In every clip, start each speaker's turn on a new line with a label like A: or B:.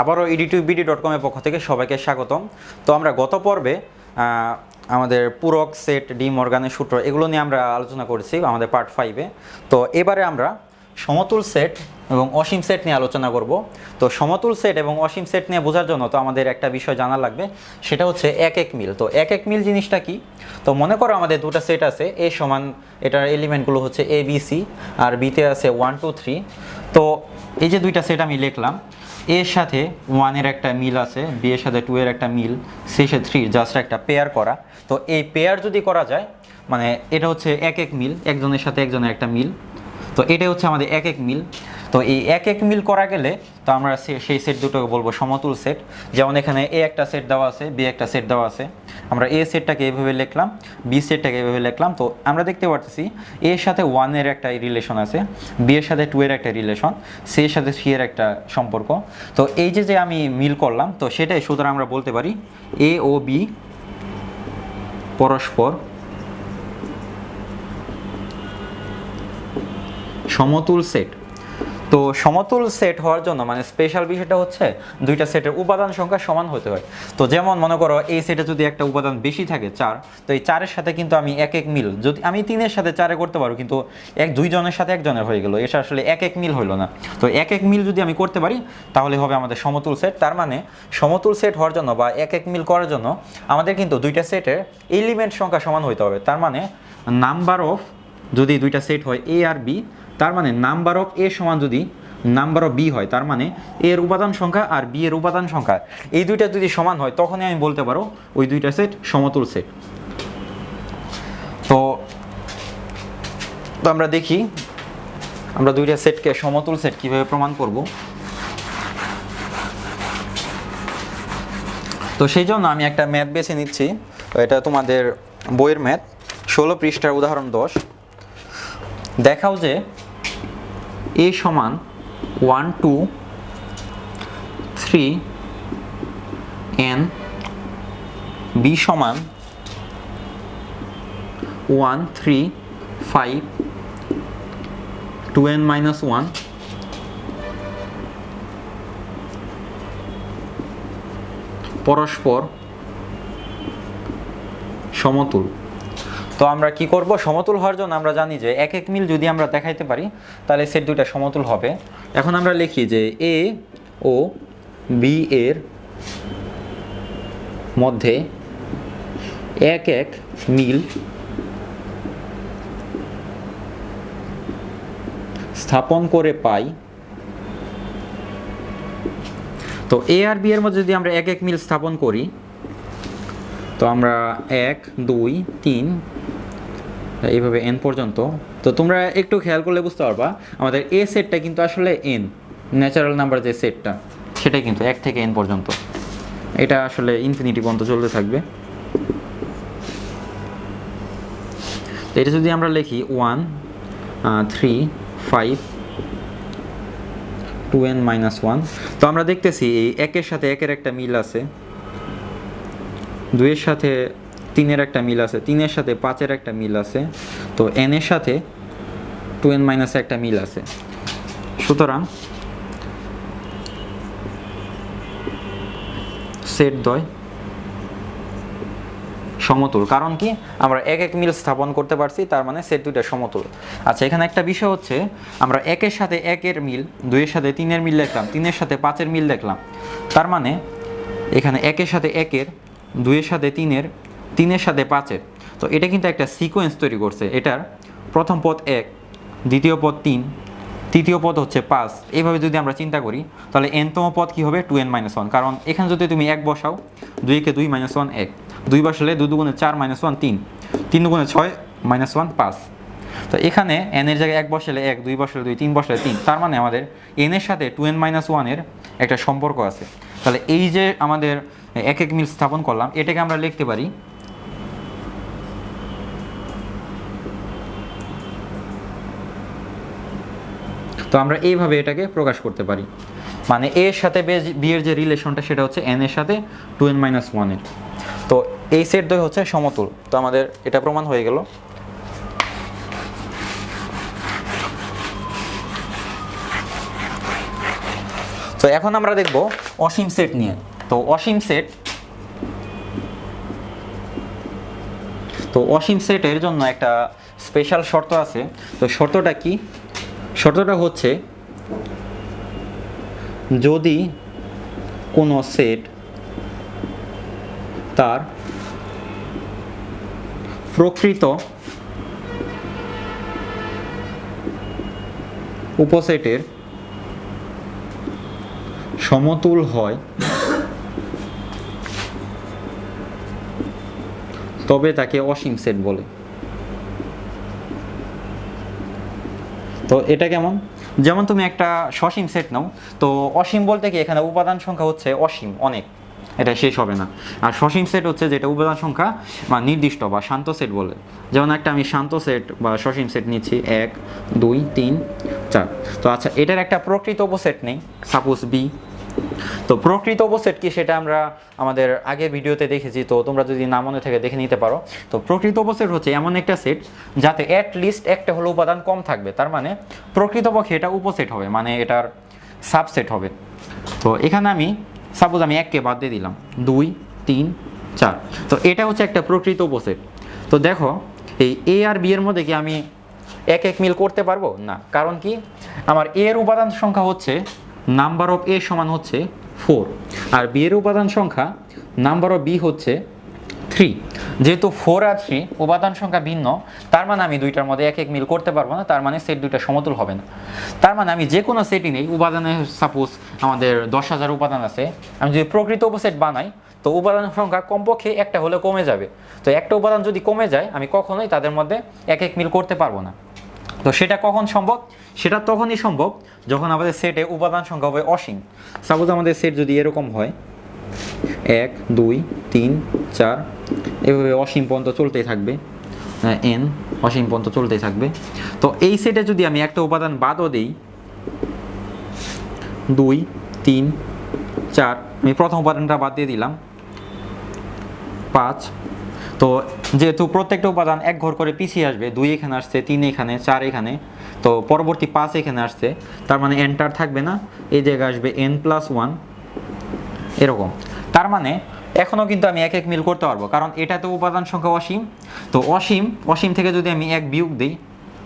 A: আবারও ইডিটিভিডি ডট কমের পক্ষ থেকে সবাইকে স্বাগতম। তো আমরা গত পর্বে আমাদের পুরক সেট ডি মর্গানের সূত্র এগুলো নিয়ে আমরা আলোচনা করেছি আমাদের পার্ট ফাইভে তো এবারে আমরা সমতুল সেট এবং অসীম সেট নিয়ে আলোচনা করব। তো সমতুল সেট এবং অসীম সেট নিয়ে বোঝার জন্য তো আমাদের একটা বিষয় জানা লাগবে, সেটা হচ্ছে এক এক মিল। তো এক এক মিল জিনিসটা কি? তো মনে করো আমাদের দুটো সেট আছে, এ সমান এটার এলিমেন্টগুলো হচ্ছে এ বি সি আর বিতে আছে ওয়ান টু থ্রি তো এই যে দুইটা সেট আমি লিখলাম এর সাথে ওয়ানের একটা মিল আছে বি এর সাথে টু এর একটা মিল সি এর সাথে থ্রি জাস্ট একটা পেয়ার করা। তো এই পেয়ার যদি করা যায় মানে এটা হচ্ছে এক এক মিল, একজনের সাথে একজনের একটা মিল। তো এটা হচ্ছে আমাদের এক এক মিল। তো এই এক এক মিল করা গেলে তো আমরা সে- সেই সেট দুটোকে বলব সমতুল সেট। যেমন এখানে এ একটা সেট দেওয়া আছে, বি একটা সেট দেওয়া আছে। আমরা এ সেটটাকে এভাবে লিখলাম, বি সেটটাকে এভাবে লিখলাম। তো আমরা দেখতে পারতেছি এর সাথে ওয়ানের একটা রিলেশন আছে, বি এর সাথে টু এর একটা রিলেশন সি এর সাথে থ্রি এর একটা সম্পর্ক। তো এই যে যে আমি মিল করলাম, তো সেটাই সুতরাং আমরা বলতে পারি এ ও বি পরস্পর সমতুল সেট। তো সমতুল সেট হওয়ার জন্য মানে স্পেশাল বিষয়টা হচ্ছে দুইটা সেটের উপাদান সংখ্যা সমান হতে হয়। তো যেমন মনে করো এই সেটে যদি একটা উপাদান বেশি থাকে চার, তো এই চারের সাথে কিন্তু আমি এক এক মিল, যদি আমি তিনের সাথে চারে করতে পারব কিন্তু এক দুইজনের সাথে একজনের হয়ে গেলো, এটা আসলে এক এক মিল হইল না। তো এক এক মিল যদি আমি করতে পারি, তাহলে হবে আমাদের সমতুল সেট তার মানে সমতুল সেট হওয়ার জন্য বা এক এক মিল করার জন্য আমাদের কিন্তু দুইটা সেটের এলিমেন্ট সংখ্যা সমান হইতে হবে। তার মানে নাম্বার অফ যদি দুইটা সেট হয় এ আর বি তার মানে নাম্বার অফ এ সমান যদি নাম্বার অফ বি হয়, তার মানে এর উপাদান সংখ্যা আর বি এর উপাদান সংখ্যা। এই দুইটা যদি সমান হয়, তখনই আমি বলতে পারো ওই দুইটা সেট সমতুল সেট। তো তো আমরা দেখি, আমরা দুইটা সেটকে সমতুল সেট কীভাবে প্রমাণ করব? তো সেই জন্য আমি একটা ম্যাথ বেছে নিচ্ছি। এটা তোমাদের বইয়ের ম্যাথ। ষোলো পৃষ্ঠার উদাহরণ দশ। দেখাও যে এ সমান one two three n B সমান one three five two n minus one পরস্পর সমতুল তো আমরা কি করব? সমতুল হওয়ার জন্য আমরা জানি যে এক এক মিল যদি আমরা দেখাইতে পারি, তাহলে সেট দুইটা সমতুল হবে। এখন আমরা লিখি যে এ ও বি এর মধ্যে এক এক মিল স্থাপন করে পাই। তো এ আর বি এর মধ্যে যদি আমরা এক এক মিল স্থাপন করি তো আমরা এক, দুই, তিন, এইভাবে এন পর্যন্ত। তো তোমরা একটু খেয়াল করলে বুঝতে পারবা, আমাদের এ সেটটা কিন্তু আসলে এন ন্যাচারাল নাম্বার যে সেটটা সেটাই কিন্তু এক থেকে এন পর্যন্ত। এটা আসলে ইনফিনিটি পর্যন্ত চলতে থাকবে। তো এটা যদি আমরা লিখি one three five two n minus one তো আমরা দেখতেছি এই একের সাথে একের একটা মিল আছে। দুইয়ের সাথে তিনের একটা মিল আছে, তিনের সাথে পাঁচের একটা মিল আছে, তো এন এর সাথে টু এন মাইনাসে একটা মিল আছে। সুতরাং সেট দয় সমতুল, কারণ কি? আমরা এক এক মিল স্থাপন করতে পারছি, তার মানে সেট দুইটা সমতুল। আচ্ছা এখানে একটা বিষয় হচ্ছে, আমরা একের সাথে একের মিল, দুইয়ের সাথে তিনের মিল দেখলাম, তিনের সাথে পাঁচের মিল দেখলাম। তার মানে এখানে একের সাথে একের দুইয়ের সাথে তিনের তিনের সাথে পাঁচের। তো এটা কিন্তু একটা সিকোয়েন্স তৈরি করছে। এটার প্রথম পদ এক, দ্বিতীয় পদ তিন, তৃতীয় পদ হচ্ছে পাঁচ। এইভাবে যদি আমরা চিন্তা করি, তাহলে এনতম পদ কী হবে? টু এন মাইনাস ওয়ান কারণ এখানে যদি তুমি এক বসাও দুইকে দুই মাইনাস ওয়ান এক। দুই বসালে দু দুগুণে চার মাইনাস ওয়ান তিন। তিন দুগুণে ছয় মাইনাস ওয়ান পাঁচ। তো এখানে এনের জায়গায় এক বসালে এক, দুই বসালে দুই, তিন বসালে তিন। তার মানে আমাদের এনের সাথে টু এন মাইনাস ওয়ানের একটা সম্পর্ক আছে। তাহলে এই যে আমাদের এক এক মিল স্থাপন করলাম। এটাকে আমরা লিখতে পারি তো আমরা এইভাবে এটাকে প্রকাশ করতে পারি। মানে এর সাথে বি এর যে রিলেশনটা সেটা হচ্ছে এন এর সাথে টু এন মাইনাস ওয়ানের তো এই সেট দ্বয় হচ্ছে সমতুল। তো আমাদের এটা প্রমাণ হয়ে গেল। তো এখন আমরা দেখব অসীম সেট নিয়ে। তো অসীম সেট, তো অসীম সেটের জন্য একটা স্পেশাল শর্ত আছে। তো শর্তটা কি? শর্তটা হচ্ছে, যদি কোনো সেট তার প্রকৃত উপসেটের সমতুল হয় তবে তাকে অসীম সেট বলে। তো এটা কেমন? যেমন তুমি একটা সসীম সেট নাও, তো অসীম বলতে কি এখানে উপাদান সংখ্যা হচ্ছে অসীম, অনেক। এটা শেষ হবে না। আর সসীম সেট হচ্ছে যেটা উপাদান সংখ্যা, বা নির্দিষ্ট বা শান্ত সেট বলে। যেমন একটা আমি শান্ত সেট বা সসীম সেট নিচ্ছি, এক, দুই, তিন, চার। তো আচ্ছা এটার একটা প্রকৃত উপসেট নেই, সাপোজ বি। তো প্রকৃত উপসেট কি সেটা আমরা আমাদের আগের ভিডিওতে দেখেছি, তো তোমরা যদি না মনে থেকে দেখে নিতে পারো। তো প্রকৃত উপসেট হচ্ছে এমন একটা সেট যাতে অ্যাট লিস্ট একটা হলো উপাদান কম থাকবে। তার মানে প্রকৃতপক্ষে এটা উপসেট হবে মানে এটার সাবসেট হবে। তো এখানে আমি সাপোজ আমি এককে বাদ দিয়ে দিলাম, দুই, তিন, চার। তো এটা হচ্ছে একটা প্রকৃত উপসেট। তো দেখো, এই এ আর বি এর মধ্যে কি আমি এক এক মিল করতে পারব? না। কারণ কি? আমার এর উপাদান সংখ্যা হচ্ছে নাম্বার অফ এ সমান হচ্ছে ফোর। আর বি এর উপাদান সংখ্যা নাম্বার অফ বি হচ্ছে থ্রি। যেহেতু ফোর আর থ্রি উপাদান সংখ্যা ভিন্ন, তার মানে আমি দুইটার মধ্যে এক এক মিল করতে পারব না, তার মানে সেট দুইটা সমতুল হবে না। তার মানে আমি যে কোনো সেটই নেই, উপাদানে সাপোজ আমাদের দশ হাজার উপাদান আছে, আমি যদি প্রকৃত উপসেট বানাই, তো উপাদান সংখ্যা কমপক্ষে একটা হলে কমে যাবে। তো একটা উপাদান যদি কমে যায়, আমি কখনোই তাদের মধ্যে এক এক মিল করতে পারব না। তো সেটা কখন সম্ভব? সেটা তখনই সম্ভব যখন আমাদের সেটে উপাদান সংখ্যা হবে অসীম। সাপোজ আমাদের সেট যদি এরকম হয়, এক, দুই, তিন, চার, এভাবে অসীম পর্যন্ত চলতেই থাকবে। এন অসীম পর্যন্ত চলতেই থাকবে। তো এই সেটে যদি আমি একটা উপাদান বাদও দিই, দুই, তিন, চার, আমি প্রথম উপাদানটা বাদ দিয়ে দিলাম। পাঁচ তো যেহেতু প্রত্যেকটা উপাদান এক ঘর করে পিছিয়ে আসবে, দুই এখানে আসছে, তিন এখানে, চার এখানে, তো পরবর্তী পাঁচ এখানে আসছে, তার মানে এনটার থাকবে না, এই জায়গায় আসবে এন প্লাস ওয়ান এরকম। তার মানে এখনও কিন্তু আমি এক এক মিল করতে পারব, কারণ এটা তো উপাদান সংখ্যা অসীম, তো অসীম অসীম থেকে যদি আমি এক বিয়োগ দিই,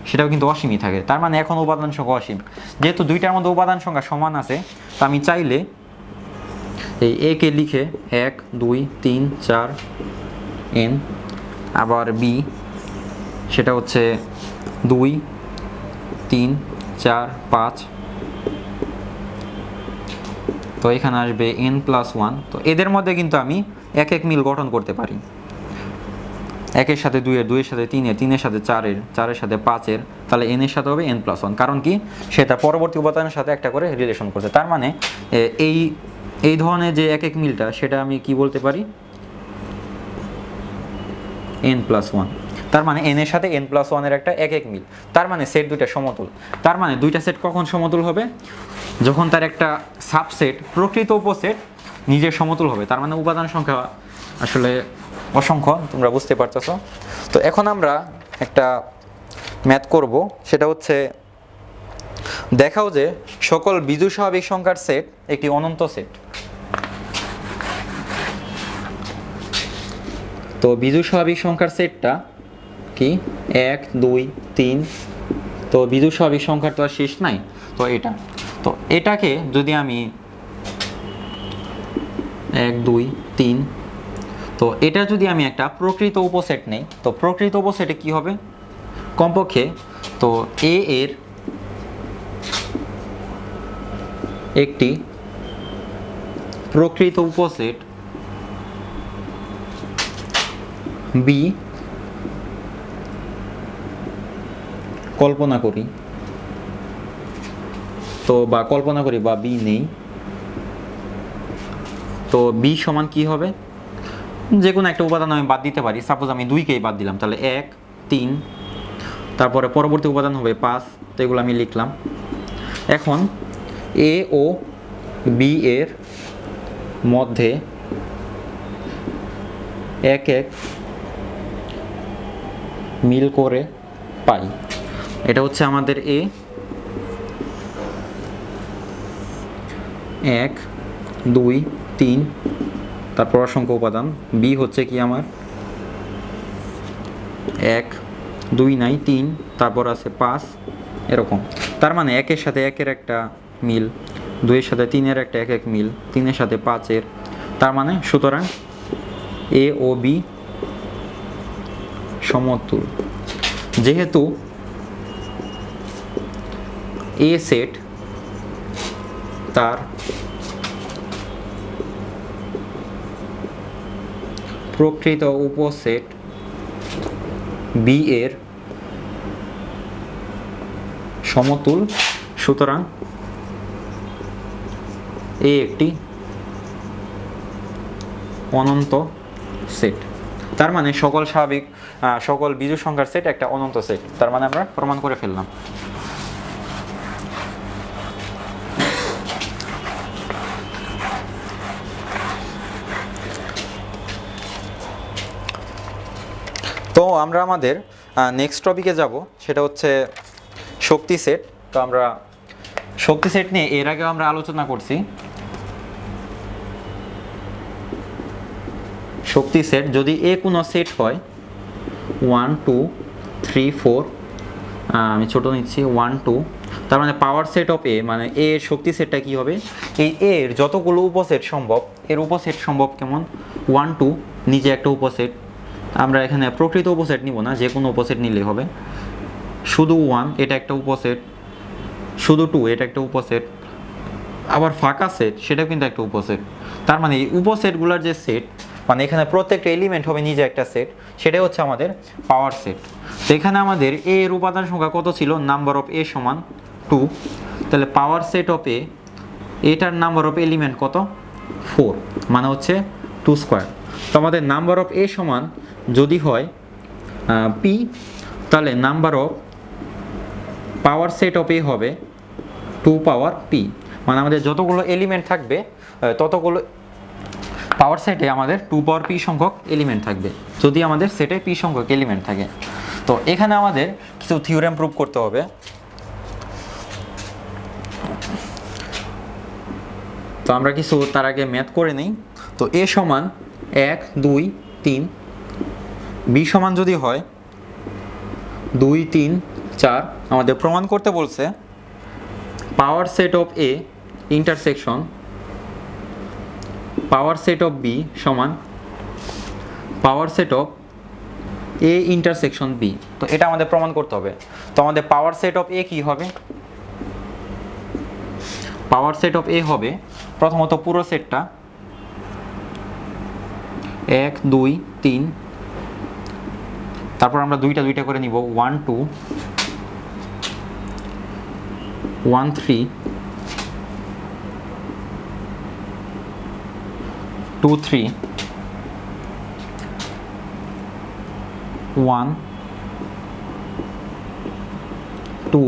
A: সেটাও কিন্তু অসীমই থাকে, তার মানে এখন উপাদান সংখ্যা অসীম। যেহেতু দুইটার মধ্যে উপাদান সংখ্যা সমান আছে, তো আমি চাইলে এই একে লিখে এক, দুই, তিন, চার এন আবার বি সেটা হচ্ছে দুই, তিন, চার, পাঁচ। তো এখানে আসবে এন প্লাস ওয়ান তো এদের মধ্যে কিন্তু আমি এক এক মিল গঠন করতে পারি। একের সাথে দুইয়ের দুইয়ের সাথে তিনের তিনের সাথে চারের চারের সাথে পাঁচের, তাহলে এন এর সাথে হবে এন প্লাস ওয়ান কারণ কি? সেটা পরবর্তী উপাদানের সাথে একটা করে রিলেশন করছে। তার মানে এই এই ধরনের যে এক এক মিলটা, সেটা আমি কি বলতে পারি? এন প্লাস ওয়ান তার মানে এন এর সাথে এন প্লাস ওয়ানের একটা এক এক মিল। তার মানে সেট দুইটা সমতুল। তার মানে দুইটা সেট কখন সমতুল হবে? যখন তার একটা সাবসেট প্রকৃত উপসেট নিজের সমতুল হবে। তার মানে উপাদান সংখ্যা আসলে অসংখ্য, তোমরা বুঝতে পারতেছো। তো এখন আমরা একটা ম্যাথ করব। সেটা হচ্ছে, দেখাও যে সকল বিজু স্বাভাবিক সংখ্যার সেট একটি অনন্ত সেট তো বিজু স্বাভাবিক সংখ্যার সেটটা কি? এক, দুই, তিন। তো বিজু স্বাভাবিক সংখ্যার তো আর শেষ নাই, তো এটা। তো এটাকে যদি আমি এক, দুই, তিন, তো এটা যদি আমি একটা প্রকৃত উপসেট নেই, তো প্রকৃত উপসেটে কি হবে? কমপক্ষে তো এ এর একটি প্রকৃত উপসেট বি কল্পনা করি। তো বা কল্পনা করি বা বি নেই। তো বি সমান কি হবে? যে কোনো একটা উপাদান আমি বাদ দিতে পারি। সাপোজ আমি দুইকেই বাদ দিলাম, তাহলে এক, তিন। তারপরে পরবর্তী উপাদান হবে পাঁচ। তো এগুলো আমি লিখলাম। এখন এ ও বি এর মধ্যে এক এক মিল করে পাই। এটা হচ্ছে আমাদের এ। এক, দুই, তিন, তারপর অসংখ্য উপাদান। বি হচ্ছে কি আমার? এক, দুই নাই, তিন, তারপর আছে পাঁচ, এরকম। তার মানে একের সাথে একের একটা মিল, দুইয়ের সাথে তিনের একটা এক এক মিল, তিনের সাথে পাঁচের। তার মানে সুতরাং এ ও বি সমতুল। যেহেতু এ সেট তার প্রকৃত উপসেট বি এর সমতুল, সুতরাং এ একটি অনন্ত সেট। তার মানে সকল স্বাভাবিক সকল বিজু সংখ্যার সেট একটা অনন্ত সেট তার মানে আমরা প্রমাণ করে ফেললাম। তো আমরা আমাদের নেক্সট টপিকে যাব। সেটা হচ্ছে শক্তি সেট তো আমরা শক্তি সেট নিয়ে এর আগেও আমরা আলোচনা করছি। শক্তি সেট যদি এ কোনো সেট হয় ওয়ান টু থ্রি ফোর আমি ছোট নিচ্ছি ওয়ান টু তার মানে পাওয়ার সেট অফ এ মানে এ এর শক্তি সেটটা কি হবে? এই এর যতগুলো উপসেট সম্ভব, এর উপসেট সম্ভব কেমন? ওয়ান টু নিজে একটা উপসেট। আমরা এখানে প্রকৃত উপসেট নিব না, যে কোনো উপসেট নিলেই হবে। শুধু ওয়ান এটা একটা উপসেট। শুধু টু এটা একটা উপসেট। আবার ফাঁকা সেট, সেটাও কিন্তু একটা উপসেট। তার মানে এই উপসেটগুলোর যে সেট মানে এখানে প্রত্যেকটা এলিমেন্ট হবে নিজে একটা সেট সেটাই হচ্ছে আমাদের পাওয়ার সেট তো এখানে আমাদের এ এর উপাদান সংখ্যা কত ছিল? নাম্বার অফ এ সমান টু তাহলে পাওয়ার সেট অফ এ এটার নাম্বার অফ এলিমেন্ট কত? ফোর মানে হচ্ছে টু স্কোয়ার তো আমাদের নাম্বার অফ এ সমান যদি হয় পি তাহলে number of power set of A হবে টু পাওয়ার পি মানে আমাদের যতগুলো এলিমেন্ট থাকবে ততগুলো পাওয়ার সেটে আমাদের টু পাওয়ার পি সংখ্যক এলিমেন্ট থাকবে। যদি আমাদের সেটে পি সংখ্যক এলিমেন্ট থাকে। তো এখানে আমাদের কিছু থিওরেম প্রুভ করতে হবে। তো আমরা কিছু তার আগে ম্যাথ করে নিই। তো এ সমান এক, দুই, তিন। বি সমান যদি হয়, দুই, তিন, চার, আমাদের প্রমাণ করতে বলছে power set of A intersection power set of B সমান power set of A intersection B তো এটা আমাদের প্রমাণ করতে হবে। তো আমাদের পাওয়ার সেট অফ এ কি হবে? পাওয়ার সেট অফ এ হবে প্রথমত পুরো সেটটা এক, দুই, তিন। তারপর আমরা দুইটা দুইটা করে নিব। One two one three two three one two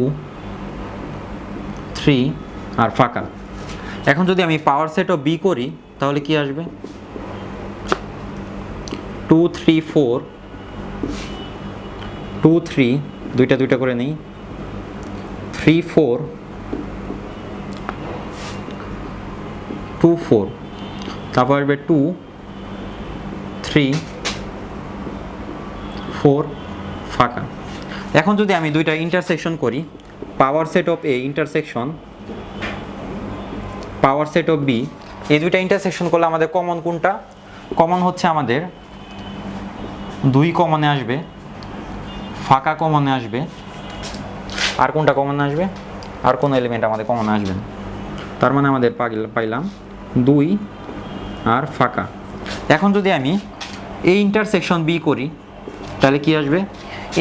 A: three আর ফাঁকা। এখন যদি আমি পাওয়ার সেট অফ বি করি, তাহলে কি আসবে? Two three four two three দুইটা দুইটা করে নিই। থ্রি ফোর টু ফোর তারপর আসবে টু থ্রি ফোর ফাঁকা। এখন যদি আমি দুইটা ইন্টারসেকশন করি power set of A intersection power set of B এই দুইটা ইন্টারসেকশন করলে আমাদের কমন কোনটা? কমন হচ্ছে আমাদের দুই কমনে আসবে, ফাঁকা কমনে আসবে। আর কোনটা কমনে আসবে? আর কোন এলিমেন্ট আমাদের কমনে আসবে না। তার মানে আমাদের পাইলাম দুই আর ফাঁকা। এখন যদি আমি এই ইন্টারসেকশন বি করি, তাহলে কি আসবে?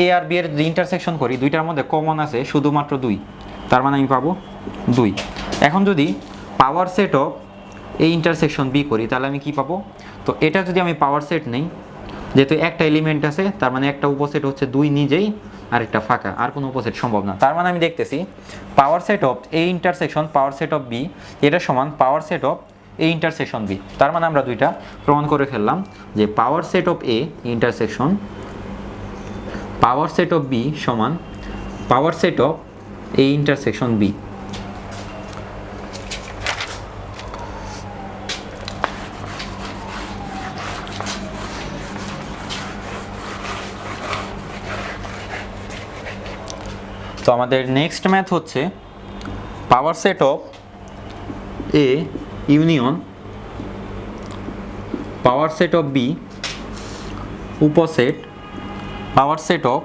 A: এ আর বি এর যদি ইন্টারসেকশন করি, দুইটার মধ্যে কমন আছে শুধুমাত্র দুই। তার মানে আমি পাবো দুই। এখন যদি পাওয়ার সেট অফ এই ইন্টারসেকশন বি করি, তাহলে আমি কি পাবো? তো এটা যদি আমি পাওয়ার সেট নেই, যেহেতু একটা এলিমেন্ট আছে, তার মানে একটা উপসেট হচ্ছে দুই নিজেই আর একটা ফাঁকা। আর কোনো উপসেট সম্ভব না। তার মানে আমি দেখতেছি power set of A intersection power set of B এটা সমান power set of A intersection B তার মানে আমরা দুইটা প্রমাণ করে ফেললাম যে power set of A intersection power set of B সমান power set of A intersection B তো আমাদের নেক্সট ম্যাথ হচ্ছে power set of A union power set of B উপসেট power set of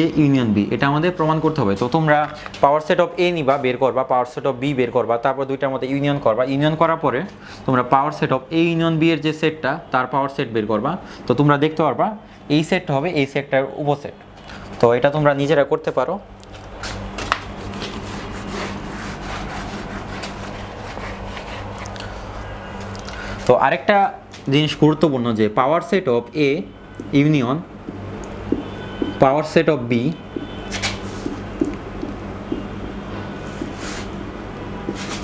A: A union B এটা আমাদের প্রমাণ করতে হবে। তো তোমরা পাওয়ার সেট অফ এ নিবা, বের করবা পাওয়ার সেট অফ বি বের করবা, তারপর দুইটার মধ্যে ইউনিয়ন করবা। ইউনিয়ন করার পরে তোমরা power set of A union B এর যে সেটটা তার পাওয়ার সেট বের করবা। তো তোমরা দেখতে পারবা, এই সেটটা হবে এই সেটটার উপসেট তো এটা তোমরা নিজেরা করতে পারো। তো আরেকটা জিনিস গুরুত্বপূর্ণ যে power set of A union power set of B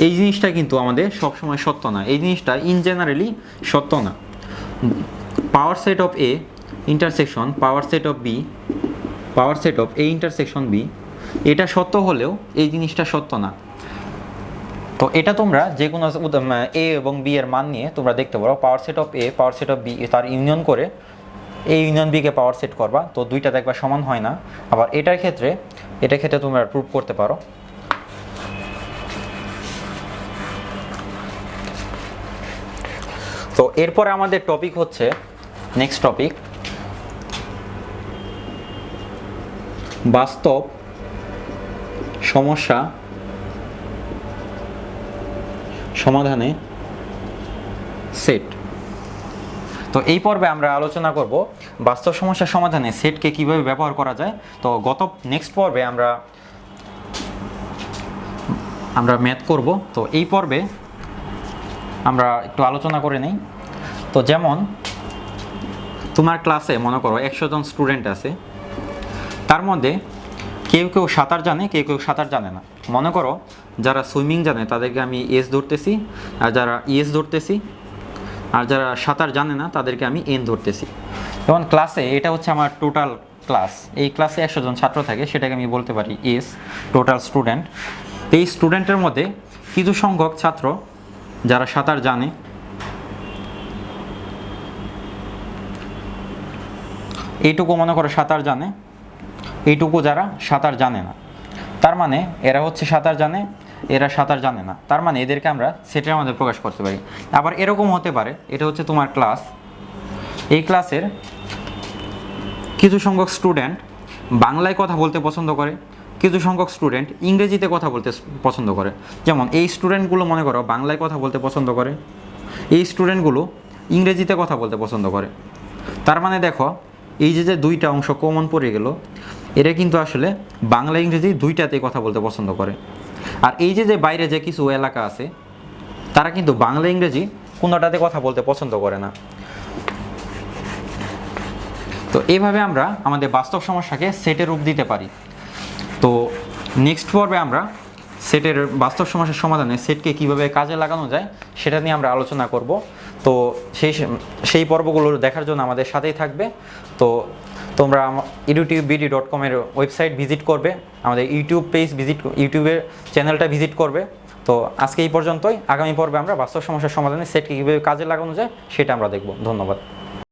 A: এই জিনিসটা কিন্তু আমাদের সবসময় সত্য না। এই জিনিসটা ইন জেনারেলি সত্য না। Power set of A intersection power set of B power set of A intersection B এটা সত্য হলেও এই জিনিসটা সত্য না। তো এটা তোমরা যে কোনো এ এবং বি এর মান নিয়ে তোমরা দেখতে পারো। Power set of A power set of B তার ইউনিয়ন করে এই ইউনিয়ন বিকে পাওয়ার সেট করবা। তো দুইটা দেখবা সমান হয় না। আবার এটার ক্ষেত্রে এটার ক্ষেত্রে তোমরা প্রুভ করতে পারো। তো এরপরে আমাদের টপিক হচ্ছে নেক্সট টপিক বাস্তব সমস্যা সমাধানে সেট তো এই পর্বে আমরা আলোচনা করব বাস্তব সমস্যার সমাধানে সেটকে কীভাবে ব্যবহার করা যায়। তো গত নেক্সট পর্বে আমরা আমরা ম্যাথ করব। তো এই পর্বে আমরা একটু আলোচনা করে নিই। তো যেমন, তোমার ক্লাসে মনে করো একশো জন স্টুডেন্ট আছে। তার মধ্যে কেউ কেউ সাঁতার জানে, কেউ কেউ সাঁতার জানে না। মনে করো, যারা সুইমিং জানে, তাদেরকে আমি এস ধরতেছি, আর যারা ইএস ধরতেছি, আর যারা সাঁতার জানে না, তাদেরকে আমি এন ধরতেছি। যেমন ক্লাসে এটা হচ্ছে আমার টোটাল ক্লাস এই ক্লাসে একশো জন ছাত্র থাকে, সেটাকে আমি বলতে পারি এস টোটাল স্টুডেন্ট এই স্টুডেন্টের মধ্যে কিছু সংখ্যক ছাত্র, যারা সাঁতার জানে, এইটুকু মনে করো সাঁতার জানে। এইটুকু যারা সাঁতার জানে না। তার মানে এরা হচ্ছে সাঁতার জানে, এরা সাঁতার জানে না। তার মানে এদেরকে আমরা সেটের মধ্যে প্রকাশ করতে পারি। আবার এরকম হতে পারে, এটা হচ্ছে তোমার ক্লাস। এই ক্লাসের কিছু সংখ্যক স্টুডেন্ট বাংলায় কথা বলতে পছন্দ করে, কিছু সংখ্যক স্টুডেন্ট ইংরেজিতে কথা বলতে পছন্দ করে। যেমন এই স্টুডেন্টগুলো মনে করো বাংলায় কথা বলতে পছন্দ করে, এই স্টুডেন্টগুলো ইংরেজিতে কথা বলতে পছন্দ করে। তার মানে দেখো, এই যে যে দুইটা অংশ কমন পড়ে গেল এরা কিন্তু আসলে বাংলা, ইংরেজি দুইটাতেই কথা বলতে পছন্দ করে। আর এই যে যে বাইরে যে কিছু এলাকা আছে, তারা কিন্তু বাংলা, ইংরেজি কোনোটাতে কথা বলতে পছন্দ করে না। তো এইভাবে আমরা আমাদের বাস্তব সমস্যাকে সেটের রূপ দিতে পারি। তো নেক্সট পর্বে আমরা সেটের বাস্তব সমস্যার সমাধানে সেটকে কীভাবে কাজে লাগানো যায়, সেটা নিয়ে আমরা আলোচনা করব। তো সেই সেই পর্বগুলো দেখার জন্য আমাদের সাথেই থাকবে। তো তোমরা ইউটিউব বিডি ডট কমের ওয়েবসাইট ভিজিট করবে, আমাদের ইউটিউব পেজ ভিজিট ইউটিউবের চ্যানেলটা ভিজিট করবে। তো আজকে এই পর্যন্তই, আগামী পর্বে আমরা বাস্তব সমস্যার সমাধানে সেট কীভাবে কাজে লাগানো যায় সেটা আমরা দেখব। ধন্যবাদ।